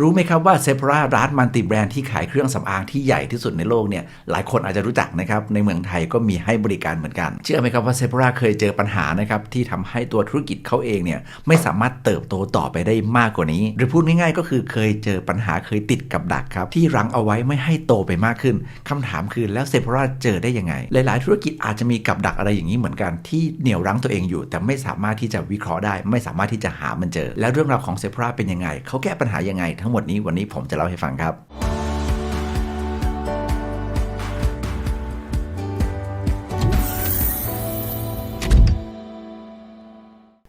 รู้ไหมครับว่าเซฟราร้านมัลติแบรนด์ที่ขายเครื่องสำอางที่ใหญ่ที่สุดในโลกเนี่ยหลายคนอาจจะรู้จักนะครับในเมืองไทยก็มีให้บริการเหมือนกัน เชื่อไหมครับว่าเซฟราเคยเจอปัญหานะครับที่ทำให้ตัวธุรกิจเขาเองเนี่ยไม่สามารถเติบโตต่อไปได้มากกว่านี้ หรือพูดง่ายๆ ก็คือเคยเจอปัญหาเคยติดกับดักครับที่รั้งเอาไว้ไม่ให้โตไปมากขึ้นคำถามคือแล้วเซฟราเจอได้ยังไง หลาย ๆ ธุรกิจอาจจะมีกับดักอะไรอย่างนี้เหมือนกัน ที่เหนี่ยวรั้งตัวเองอยู่ แต่ไม่สามารถที่จะวิเคราะห์ได้ ไม่สามารถที่จะหามันเจอ แล้วเรื่องราวของเซฟราเป็นยังไงเขาแก้ปัญหายังไงทั้งหมดนี้วันนี้ผมจะเล่าให้ฟังครับ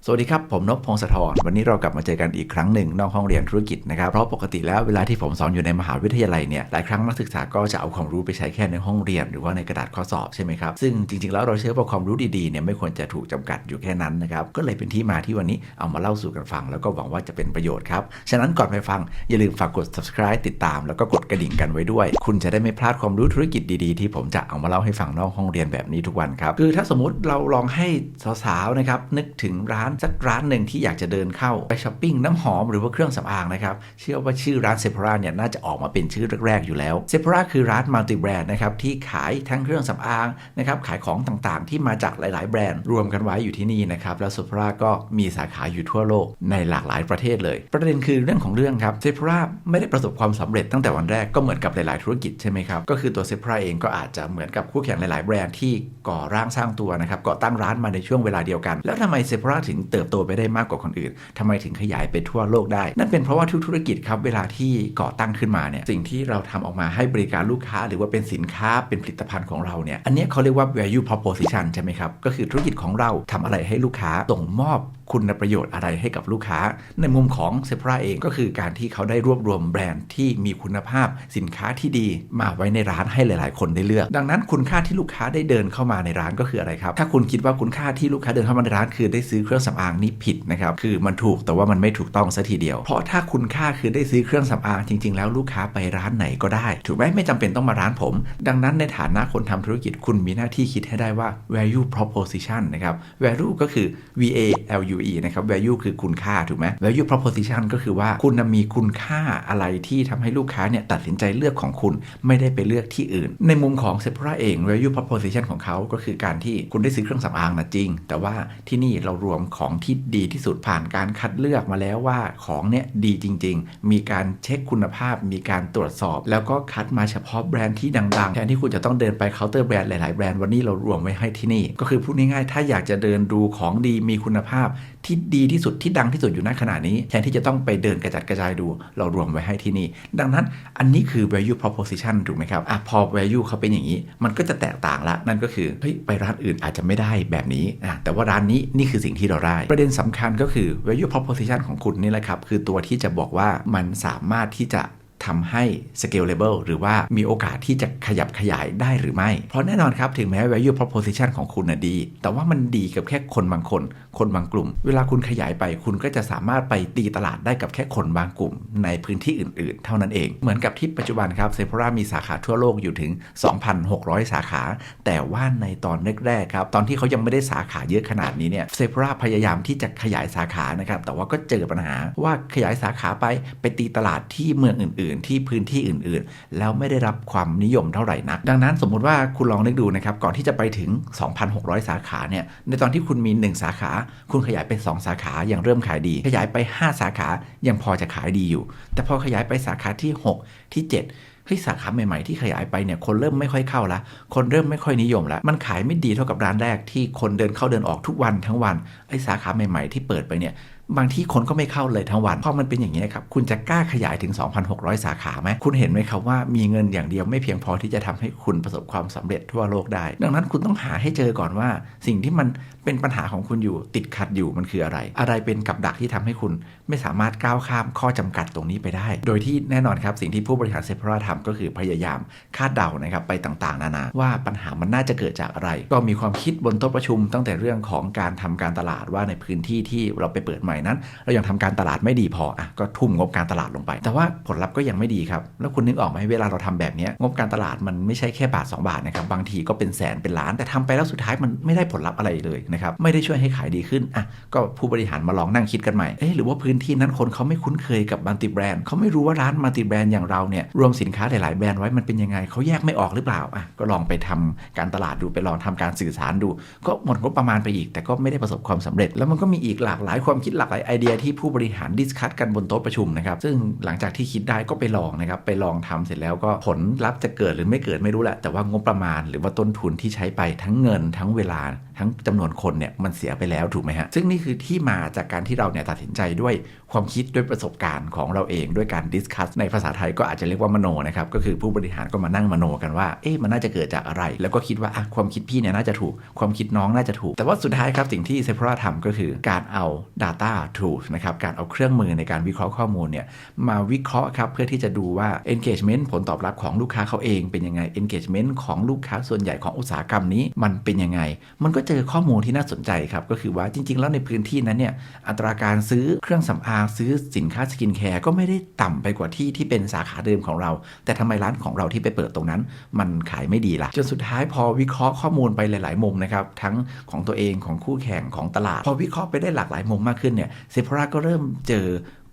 สวัสดีครับ ผมนพพงศธรวันนี้เรากลับมาเจอกันอีกครั้งหนึ่งนอกห้องเรียนธุรกิจนะครับ เพราะปกติแล้วเวลาที่ผมสอนอยู่ในมหาวิทยาลัยเนี่ยหลายครั้งนักศึกษาก็จะเอาความรู้ไปใช้แค่ในห้องเรียน หรือว่าในกระดาษข้อสอบใช่ไหมครับ ซึ่งจริงๆแล้วเราเชื่อว่าความรู้ดีๆเนี่ยไม่ควรจะถูกจำกัดอยู่แค่นั้นนะครับก็เลยเป็นที่มาที่วันนี้เอามาเล่าสู่กันฟัง แล้วก็หวังว่าจะเป็นประโยชน์ครับฉะนั้นก่อนไปฟังอย่าลืมฝากกด subscribe ติดตาม แล้วก็กดกระดิ่งกันไว้ด้วย คุณจะได้ไม่พลาดความรู้ธุรกิจดีๆ ที่ผมจะเอามาเล่าให้ฟังนอกห้องเรียนแบบนี้ทุกวันครับคือถ้าสมมติเราลองให้สาวๆนะครับนึกถึงร้านสักร้านหนึ่งที่อยากจะเดินเข้าไปช้อปปิ้งน้ำหอมหรือว่าเครื่องสำอางนะครับ เชื่อว่าชื่อร้านเซฟ r a เนี่ยน่าจะออกมาเป็นชื่อแรกๆอยู่แล้วเซฟ r a คือร้านมัลติแบรนด์นะครับที่ขายทั้งเครื่องสำอางนะครับขายของต่างๆ ที่มาจากหลาย ๆ แบรนด์รวมกันไว้อยู่ที่นี่นะครับแล้วเซฟ r a ก็มีสาขาอยู่ทั่วโลกในหลากหลายประเทศเลย ประเด็นคือเรื่องของเรื่องครับเซฟ r a ไม่ได้ประสบความสำเร็จตั้งแต่วันแรกก็เหมือนกับหลายๆ ธุรกิจใช่ไหมครับก็คือตัวเซฟ r a เองก็อาจจะเหมือนกับคู่แข่งหลาย ๆ แบรนด์ที่ก่อร่างสร้างตัวนะครับก่อตั้งร้านมาในช่วงเวลาเดียวกัน แล้วทำไมเซฟ r a ถึงเติบโตไปได้มากกว่าคนอื่นทำไมถึงขยายไปทั่วโลกได้ นั่นเป็นเพราะว่าทุกธุรกิจครับเวลาที่ก่อตั้งขึ้นมาเนี่ยสิ่งที่เราทำออกมาให้บริการลูกค้า หรือว่าเป็นสินค้าเป็นผลิตภัณฑ์ของเราเนี่ยอันนี้เขาเรียกว่า value proposition ใช่ไหมครับก็คือธุรกิจของเราทำอะไรให้ลูกค้าส่งมอบคุณประโยชน์อะไรให้กับลูกค้า ในมุมของเซฟราเองก็คือการที่เขาได้รวบรวมแบรนด์ที่มีคุณภาพสินค้าที่ดีมาไว้ในร้านให้หลาย ๆ คนได้เลือก ดังนั้นคุณค่าที่ลูกค้าได้เดินเข้ามาในร้านก็คืออะไรครับ ถ้าคุณคิดว่าคุณค่าที่ลูกค้าเดินเข้ามาในร้านคือได้ซื้อเครื่องสำอางนี่ผิดนะครับ คือมันถูกแต่ว่ามันไม่ถูกต้องซะทีเดียว เพราะถ้าคุณค่าคือได้ซื้อเครื่องสำอางจริง ๆ แล้วลูกค้าไปร้านไหนก็ได้ ถูกไหมไม่จำเป็นต้องมาร้านผม ดังนั้นในฐานะคนทำธุรกิจคุณมีหน้าที่คิดให้ได้ว่า value proposition นะครับ value ก็คือ V A L U E นะครับ value คือคุณค่าถูกไหม value proposition ก็คือว่าคุณมีคุณค่าอะไรที่ทำให้ลูกค้าเนี่ยตัดสินใจเลือกของคุณไม่ได้ไปเลือกที่อื่น ในมุมของ s e p h o r a เอง value proposition ของเขาก็คือการที่คุณได้ซื้อเครื่องสำอางนะจริง แต่ว่าที่นี่เรารวมของของที่ดีที่สุดผ่านการคัดเลือกมาแล้วว่าของเนี่ยดีจริง ๆ มีการเช็คคุณภาพ มีการตรวจสอบ แล้วก็คัดมาเฉพาะแบรนด์ที่ดังๆแทนที่คุณจะต้องเดินไปเคาน์เตอร์แบรนด์หลายๆแบรนด์วันนี้เรารวมไว้ให้ที่นี่ ก็คือพูดง่ายๆถ้าอยากจะเดินดูของดีมีคุณภาพ ที่ดีที่สุดที่ดังที่สุดอยู่ณขณะนี้แทนที่จะต้องไปเดินกระจัดกระจายดู เรารวมไว้ให้ที่นี่ ดังนั้นอันนี้คือ value proposition ถูกไหมครับอะพอ value เขาเป็นอย่างนี้ มันก็จะแตกต่างละ นั่นก็คือเฮ้ยไปร้านอื่นอาจจะไม่ได้แบบนี้อะแต่ว่าร้านนี้นี่คือสิ่งที่เราได้ ประเด็นสำคัญก็คือ value proposition ของคุณนี่แหละครับ คือตัวที่จะบอกว่ามันสามารถที่จะทำให้ scalable หรือว่ามีโอกาสที่จะขยับขยายได้หรือไม่ เพราะแน่นอนครับ ถึงแม้ value proposition ของคุณนะดี แต่ว่ามันดีกับแค่คนบางคน คนบางกลุ่ม เวลาคุณขยายไปคุณก็จะสามารถไปตีตลาดได้กับแค่คนบางกลุ่ม ในพื้นที่อื่น ๆ เท่านั้นเอง เหมือนกับที่ปัจจุบันครับเซฟ h o r a มีสาขาทั่วโลกอยู่ถึง 2,600 สาขา แต่ว่าในตอนแรกๆครับ ตอนที่เขายังไม่ได้สาขาเยอะขนาดนี้เนี่ยเซฟ h o r a พยายามที่จะขยายสาขานะครับ แต่ว่าก็เจอปัญหาว่าขยายสาขาไปไปตีตลาดที่เมืองอื่น ๆ ที่พื้นที่อื่น ๆ แล้วไม่ได้รับความนิยมเท่าไหร่นัก ดังนั้นสมมุติว่าคุณลองนึกดูนะครับก่อนที่จะไปถึง 2,600 สาขาเนี่ยในตอนที่คุณมี 1 สาขาคุณขยายไป2สาขาอย่างเริ่มขายดี ขยายไป 5 สาขายังพอจะขายดีอยู่ แต่พอขยายไปสาขาที่ 6 ที่ 7เฮ้ยสาขาใหม่ๆที่ขยายไปเนี่ยคนเริ่มไม่ค่อยเข้าละ คนเริ่มไม่ค่อยนิยมละ มันขายไม่ดีเท่ากับร้านแรกที่คนเดินเข้าเดินออกทุกวันทั้งวัน ไอ้สาขาใหม่ๆที่เปิดไปเนี่ย บางที่คนก็ไม่เข้าเลยทั้งวันพอมันเป็นอย่างนี้ครับคุณจะกล้าขยายถึง 2,600 สาขาไหมคุณเห็นไหมครับว่ามีเงินอย่างเดียวไม่เพียงพอที่จะทำให้คุณประสบความสำเร็จทั่วโลกได้ ดังนั้นคุณต้องหาให้เจอก่อนว่า สิ่งที่มันเป็นปัญหาของคุณอยู่ติดขัดอยู่มันคืออะไร อะไรเป็นกับดักที่ทำให้คุณไม่สามารถก้าวข้ามข้อจำกัดตรงนี้ไปได้ โดยที่แน่นอนครับสิ่งที่ผู้บริหารเซฟราทำก็คือพยายามคาดเดานะครับไปต่างๆ นานา ว่าปัญหามันน่าจะเกิดจากอะไร ก็มีความคิดบนโต๊ะประชุม ตั้งแต่เรื่องของการทำการตลาดว่าในพื้นที่ที่เราไปเปิดใหม่ยนั้น เรายังทำการตลาดไม่ดีพออะก็ทุ่มงบการตลาดลงไป แต่ว่าผลลัพธ์ก็ยังไม่ดีครับ แล้วคุณนึกออกไหมเวลาเราทำแบบนี้งบการตลาดมันไม่ใช่แค่บาท 2 บาทนะครับบางทีก็เป็นแสนเป็นล้านแต่ทำไปแล้วสุดท้ายมันไม่ได้ผลลัพธ์อะไรเลยนะครับไม่ได้ช่วยให้ขายดีขึ้นอะก็ผู้บริหารมาลองนั่งคิดกันใหม่เอ๊ะหรือว่าพื้นที่นั้นคนเขาไม่คุ้นเคยกับมัลติแบรนด์เขาไม่รู้ว่าร้านมัลติแบรนด์อย่างเราเนี่ยรวมสินค้าหลายๆแบรนด์ไว้มันเป็นยังไงเขาแยกไม่ออกหรือเปล่าอะก็ลองไปทำการตลาดดูไปลองทำการสื่อสารดู ก็หมดงบประมาณไปอีก แต่ก็ไม่ได้ประสบความสำเร็จ แล้วมันก็มีอีกหลากหลายความคิดหลากหลายไอเดียที่ผู้บริหารดิสคัตกันบนโต๊ะประชุมนะครับซึ่งหลังจากที่คิดได้ก็ไปลองนะครับไปลองทำเสร็จแล้วก็ผลลัพธ์จะเกิดหรือไม่เกิดไม่รู้แหละแต่ว่างบประมาณ หรือว่าต้นทุนที่ใช้ไปทั้งเงินทั้งเวลา ทั้งจำนวนคนเนี่ยมันเสียไปแล้วถูกไหมฮะ ซึ่งนี่คือที่มาจากการที่เราเนี่ยตัดสินใจด้วยความคิดด้วยประสบการณ์ของเราเองด้วยการดิสคัสในภาษาไทยก็อาจจะเรียกว่ามโนนะครับก็คือผู้บริหารก็มานั่งมโนกันว่าเอ๊ะมันน่าจะเกิดจากอะไร แล้วก็คิดว่าความคิดพี่เนี่ยน่าจะถูกความคิดน้องน่าจะถูก แต่ว่าสุดท้ายครับสิ่งที่เซฟราทำก็คือการเอา Data Tools นะครับการเอาเครื่องมือในการวิเคราะห์ข้อมูลเนี่ยมาวิเคราะห์ครับเพื่อที่จะดูว่า engagement ผลตอบรับของลูกค้าเขาเองเป็นยังไง engagement ของลูกค้าส่วนใหญ่ของอุตสาหกรรมนี้มันเป็นยังไง มันก็เจอข้อมูลที่น่าสนใจครับ ก็คือว่าจริง ๆ แล้วในพื้นที่นั้นเนี่ยอัตราการซื้อเครื่องสำอางซื้อสินค้าสกินแคร์ก็ไม่ได้ต่ำไปกว่าที่ที่เป็นสาขาเดิมของเรา แต่ทำไมร้านของเราที่ไปเปิดตรงนั้น มันขายไม่ดีล่ะจนสุดท้ายพอวิเคราะห์ข้อมูลไปหลาย ๆ มุมนะครับทั้งของตัวเองของคู่แข่งของตลาด พอวิเคราะห์ไปได้หลากหลายมุมมากขึ้นเนี่ยเซฟราก็เริ่มเจอ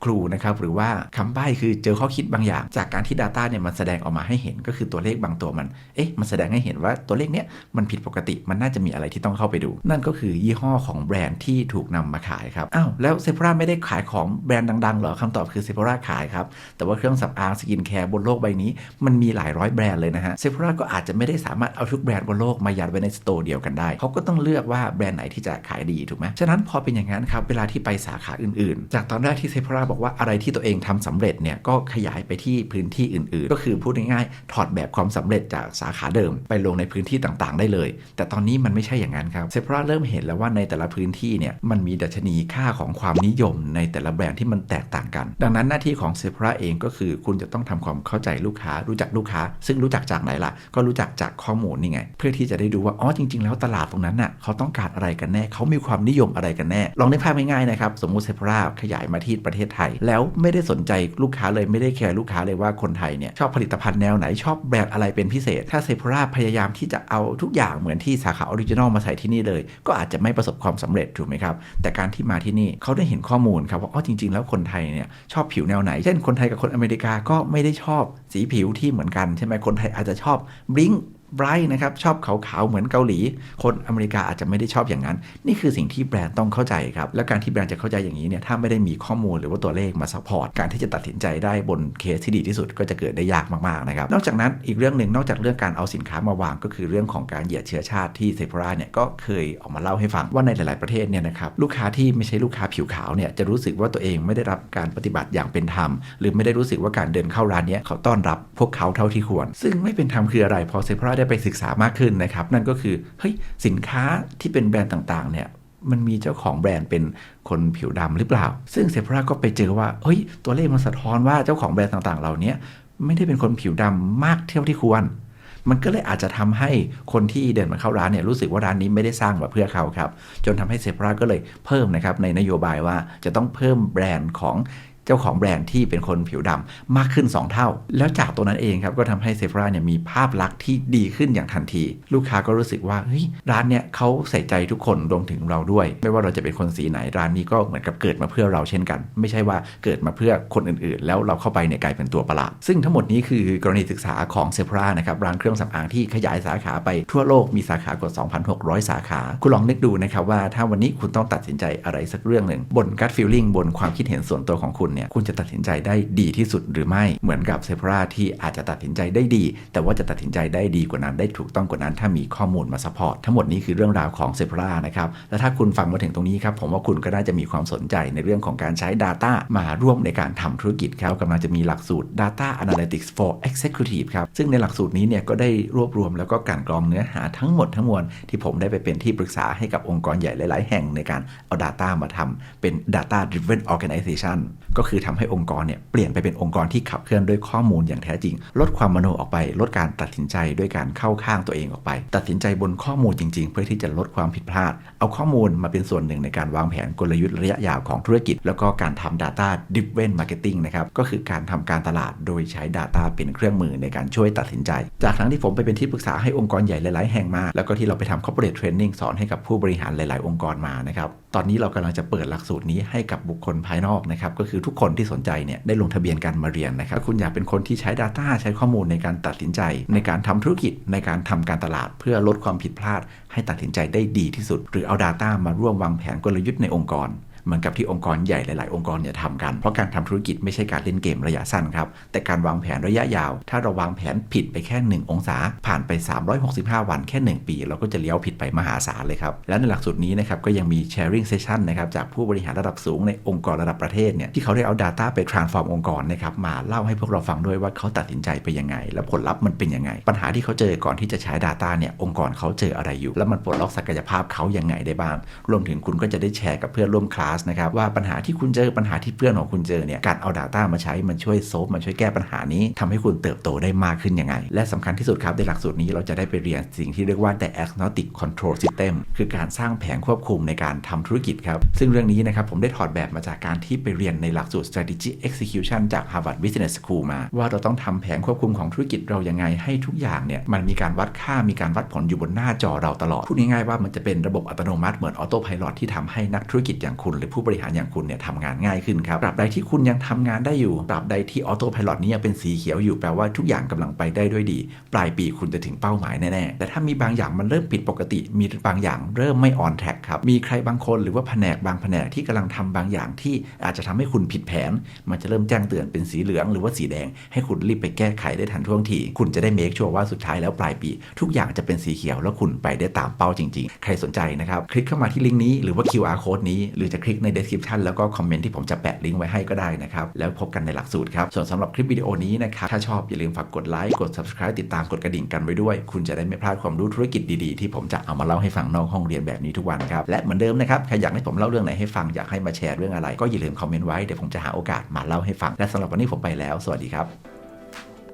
ครูนะครับหรือว่าคำใบ้คือเจอข้อคิดบางอย่าง จากการที่ Data เนี่ยมันแสดงออกมาให้เห็นก็คือตัวเลขบางตัวมันเอ๊ะมันแสดงให้เห็นว่าตัวเลขเนี้ยมันผิดปกติมันน่าจะมีอะไรที่ต้องเข้าไปดู นั่นก็คือยี่ห้อของแบรนด์ที่ถูกนำมาขายครับอ้าวแล้วเซฟราไม่ได้ขายของแบรนด์ดังๆหรอคำตอบคือเซฟราขายครับแต่ว่าเครื่องสำอางสกินแคร์บนโลกใบนี้ มันมีหลายร้อยแบรนด์เลยนะฮะเซฟราก็อาจจะไม่ได้สามารถเอาทุกแบรนด์บนโลกมายัดไว้ในสโตร์เดียวกันได้เขาก็ต้องเลือกว่าแบรนด์ไหนที่จะขายดีถูกไหมฉะนั้นพอเป็นอย่างนั้นครับเวลาที่ไปสาขาอื่นๆ จากตอนแรกที่เซฟราบอกว่าอะไรที่ตัวเองทำสำเร็จเนี่ยก็ขยายไปที่พื้นที่อื่น ๆ ก็คือพูดง่ายๆถอดแบบความสำเร็จจากสาขาเดิม ไปลงในพื้นที่ต่างๆ ได้เลย แต่ตอนนี้มันไม่ใช่อย่างนั้นครับเซฟราเริ่มเห็นแล้วว่าในแต่ละพื้นที่เนี่ยมันมีดัชนีค่าของความนิยมในแต่ละแบรนด์ที่มันแตกต่างกัน ดังนั้นหน้าที่ของเซฟราเองก็คือคุณจะต้องทำความเข้าใจลูกค้า รู้จักลูกค้า ซึ่งรู้จักจากไหนล่ะ ก็รู้จักจากข้อมูลนี่ไง เพื่อที่จะได้ดูว่าอ๋อจริง ๆ แล้วตลาดตรงนั้นน่ะเขาต้องการอะไรกันแน่เขามีความนิยมอะไรกันแน่ ลองนึกภาพง่ายๆนะครับสมมุติเซฟราขยายมาที่ประเทศไทยแล้วไม่ได้สนใจลูกค้าเลยไม่ได้แคร์ลูกค้าเลยว่าคนไทยเนี่ยชอบผลิตภัณฑ์แนวไหนชอบแบรนด์อะไรเป็นพิเศษ ถ้าเซฟราพยายามที่จะเอาทุกอย่างเหมือนที่สาขาออริจินอลมาใส่ที่นี่เลย ก็อาจจะไม่ประสบความสำเร็จถูกไหมครับแต่การที่มาที่นี่เขาได้เห็นข้อมูลครับว่าอ๋อจริง ๆ แล้วคนไทยเนี่ยชอบผิวแนวไหน เช่นคนไทยกับคนอเมริกาก็ไม่ได้ชอบสีผิวที่เหมือนกันใช่ไหมคนไทยอาจจะชอบบลิง ไบรท์นะครับชอบขาวๆเหมือนเกาหลี คนอเมริกาอาจจะไม่ได้ชอบอย่างนั้น นี่คือสิ่งที่แบรนด์ต้องเข้าใจครับ และการที่แบรนด์จะเข้าใจอย่างนี้เนี่ยถ้าไม่ได้มีข้อมูลหรือว่าตัวเลขมาซัพพอร์ตการที่จะตัดสินใจได้บนเคสที่ดีที่สุดก็จะเกิดได้ยากมากๆนะครับนอกจากนั้นอีกเรื่องหนึ่งนอกจากเรื่องการเอาสินค้ามาวางก็คือเรื่องของการเหยียดเชื้อชาติที่เซฟราเนี่ยก็เคยออกมาเล่าให้ฟังว่าในหลาย ๆประเทศเนี่ยนะครับลูกค้าที่ไม่ใช่ลูกค้าผิวขาวเนี่ยจะรู้สึกว่าตัวเองไม่ได้รับการปฏิบัติอย่างเป็นธรรม หรือไม่ได้รู้สึกว่าการเดินเข้าร้านเนี้ยเขาต้อนรับพวกเขาเท่าที่ควร ซึ่งไม่เป็นธรรมคืออะไรพอเซฟราได้ไปศึกษามากขึ้นนะครับ นั่นก็คือเฮ้ยสินค้าที่เป็นแบรนด์ต่างๆเนี่ยมันมีเจ้าของแบรนด์เป็นคนผิวดำหรือเปล่า ซึ่งเซฟราก็ไปเจอว่าเฮ้ยตัวเลขมันสะท้อนว่าเจ้าของแบรนด์ต่างๆ เหล่านี้ไม่ได้เป็นคนผิวดำมากเท่าที่ควร มันก็เลยอาจจะทำให้คนที่เดินมาเข้าร้านเนี่ยรู้สึกว่าร้านนี้ไม่ได้สร้างมาเพื่อเขาครับ จนทำให้เซฟราก็เลยเพิ่มนะครับในนโยบายว่าจะต้องเพิ่มแบรนด์ของ เจ้าของแบรนด์ที่เป็นคนผิวดำมากขึ้น 2 เท่า แล้วจากตัวนั้นเองครับก็ทำให้เซฟราเนี่ยมีภาพลักษณ์ที่ดีขึ้นอย่างทันที ลูกค้าก็รู้สึกว่าเฮ้ยร้านเนี่ยเขาใส่ใจทุกคนรวมถึงเราด้วย ไม่ว่าเราจะเป็นคนสีไหนร้านนี้ก็เหมือนกับเกิดมาเพื่อเราเช่นกัน ไม่ใช่ว่าเกิดมาเพื่อคนอื่นๆ แล้วเราเข้าไปเนี่ยกลายเป็นตัวประหลาดซึ่งทั้งหมดนี้คือกรณีศึกษาของเซฟรานะครับร้านเครื่องสำอางที่ขยายสาขาไปทั่วโลกมีสาขากว่า2,600 สาขา คุณลองนึกดูนะครับว่าถ้าวันนี้คุณต้องตัดสินใจอะไรสักเรื่องหนึ่งบนกั t ฟีลลิ่งบนความคิดเห็นส่วนตัวของคุณเนี่ยคุณจะตัดสินใจได้ดีที่สุดหรือไม่เหมือนกับเซฟราที่อาจจะตัดสินใจได้ดี แต่ว่าจะตัดสินใจได้ดีกว่านั้นได้ถูกต้องกว่านั้น ถ้ามีข้อมูลมาซัพพอร์ตทั้งหมดนี้คือเรื่องราวของเซฟรานะครับและถ้าคุณฟังมาถึงตรงนี้ครับผมว่าคุณก็น่าจะมีความสนใจในเรื่องของการใช้ Data มาร่วมในการทำธุรกิจครับกำลังจะมีหลักสูตร Data Analytics for Executive ครับซึ่งในหลักสูตรนี้เนี่ยก็ได้รวบรวมแล้วก็กันกรองเนื้อหาทั้งหมดทั้งมวลที่ผมได้ไปเป็นที่ปรึกษาให้กับองค์กรใหญ่หลาย ๆ แห่งในการเอา Data มาทำเป็น Data Driven Organization ก็คือทำให้องค์กรเนี่ยเปลี่ยนไปเป็นองค์กรที่ขับเคลื่อนด้วยข้อมูลอย่างแท้จริง ลดความมโนออกไป ลดการตัดสินใจด้วยการเข้าข้างตัวเองออกไป ตัดสินใจบนข้อมูลจริง ๆ เพื่อที่จะลดความผิดพลาด เอาข้อมูลมาเป็นส่วนหนึ่งในการวางแผนกลยุทธ์ระยะยาวของธุรกิจ แล้วก็การทำ Data Driven Marketing นะครับก็คือการทำการตลาดโดยใช้ Data เป็นเครื่องมือในการช่วยตัดสินใจ จากทั้งที่ผมไปเป็นที่ปรึกษาให้องค์กรใหญ่หลายๆแห่งมา แล้วก็ที่เราไปทำ corporate training สอนให้กับผู้บริหารหลาย ๆ องค์กรมานะครับตอนนี้เรากำลังจะเปิดหลักสูตรนี้ให้กับบุคคลภายนอกนะครับก็คือทุกคนที่สนใจเนี่ยได้ลงทะเบียนการมาเรียนนะครับคุณอยากเป็นคนที่ใช้ Data ใช้ข้อมูลในการตัดสินใจ ในการทำธุรกิจในการทำการตลาด เพื่อลดความผิดพลาด ให้ตัดสินใจได้ดีที่สุด หรือเอา Data มาร่วมวางแผนกลยุทธ์ในองค์กร เหมือนกับที่องค์กรใหญ่หลาย ๆ องค์กรเนี่ยทำกัน เพราะการทำธุรกิจไม่ใช่การเล่นเกมระยะสั้นครับ แต่การวางแผนระยะยาว ถ้าเราวางแผนผิดไปแค่ 1 องศา ผ่านไป 365 วันแค่ 1 ปี เราก็จะเลี้ยวผิดไปมหาศาลเลยครับ และในหลักสูตรนี้นะครับก็ยังมี sharing session นะครับจากผู้บริหารระดับสูงในองค์กรระดับประเทศเนี่ยที่เขาได้เอา Data ไป transform องค์กรนะครับมาเล่าให้พวกเราฟังด้วยว่าเขาตัดสินใจไปยังไง และผลลัพธ์มันเป็นยังไง ปัญหาที่เขาเจอก่อนที่จะใช้ Data เนี่ยองค์กรเขาเจออะไรอยู่ แล้วมันปลดล็อกศักยภาพเขายังไงได้บ้างรวมถึงคุณก็จะได้แชร์กับเพื่อนร่วมคลาสนะครับว่าปัญหาที่คุณเจอปัญหาที่เพื่อนของคุณเจอเนี่ยการเอา Data มาใช้มันช่วยโซฟมันช่วยแก้ปัญหานี้ทำให้คุณเติบโตได้มากขึ้นยังไง และสำคัญที่สุดครับในหลักสูตรนี้เราจะได้ไปเรียนสิ่งที่เรียกว่า diagnostic control system คือการสร้างแผนควบคุมในการทำธุรกิจครับ ซึ่งเรื่องนี้นะครับผมได้ถอดแบบมาจากการที่ไปเรียนในหลักสูตร strategy execution จาก Harvard Business School มา ว่าเราต้องทำแผนควบคุมของธุรกิจเรายังไงให้ทุกอย่างเนี่ยมันมีการวัดค่ามีการวัดผลอยู่บนหน้าจอเราตลอดพูดง่ายๆว่ามันจะเป็นระบบอัตโนมัติเหมือนออโต้พายโที่ทำให้นักธุรกิจอย่างคุณรือผู้บริหารอย่างคุณเนี่ยทำงานง่ายขึ้นครับตราบใดที่คุณยังทำงานได้อยู่ตราบใดที่ออโต้พายโนี้ยังเป็นสีเขียวอยู่แปลว่าทุกอย่างกำลังไปได้ด้วยดี ปลายปีคุณจะถึงเป้าหมายแน่ๆแต่ถ้ามีบางอย่างมันเริ่มผิดปกติ มีบางอย่างเริ่มไม่ออนแท็กครับมีใครบางคนหรือว่าแผนกบางแผนกที่กำลังทำบางอย่างที่อาจจะทำให้คุณผิดแผน มันจะเริ่มแจ้งเตือนเป็นสีเหลืองหรือว่าสีแดง ให้คุณรีบไปแก้ไขได้ทันท่วงทีคุณจะได้เมคชัวร์ว่าสุดท้ายแล้วปลายปี ทุกอย่างจะเป็นสีเขียวแล้วคุณไปได้ตามเป้าจริง ๆ ใครสนใจนะครับคลิกเข้ามาที่ลิงก์นี้หรือว่า QR code นี้หรือจะคลิกใน description แล้วก็คอมเมนต์ที่ผมจะแปะลิงก์ไว้ให้ก็ได้นะครับ แล้วพบกันในหลักสูตรครับ ส่วนสำหรับคลิปวิดีโอนี้นะครับ ถ้าชอบอย่าลืมฝากกดไลค์กด subscribe ติดตามกดกระดิ่งกันไว้ด้วย คุณจะได้ไม่พลาดความรู้ธุรกิจดีๆ ที่ผมจะเอามาเล่าให้ฟังนอกห้องเรียนแบบนี้ทุกวันครับและเหมือนเดิมนะครับใครอยากให้ผมเล่าเรื่องไหนให้ฟังอยากให้มาแชร์เรื่องอะไร ก็อย่าลืมคอมเมนต์ไว้เดี๋ยวผมจะหาโอกาสมาเล่าให้ฟังและสำหรับวันนี้ผมไปแล้ว สวัสดีครับ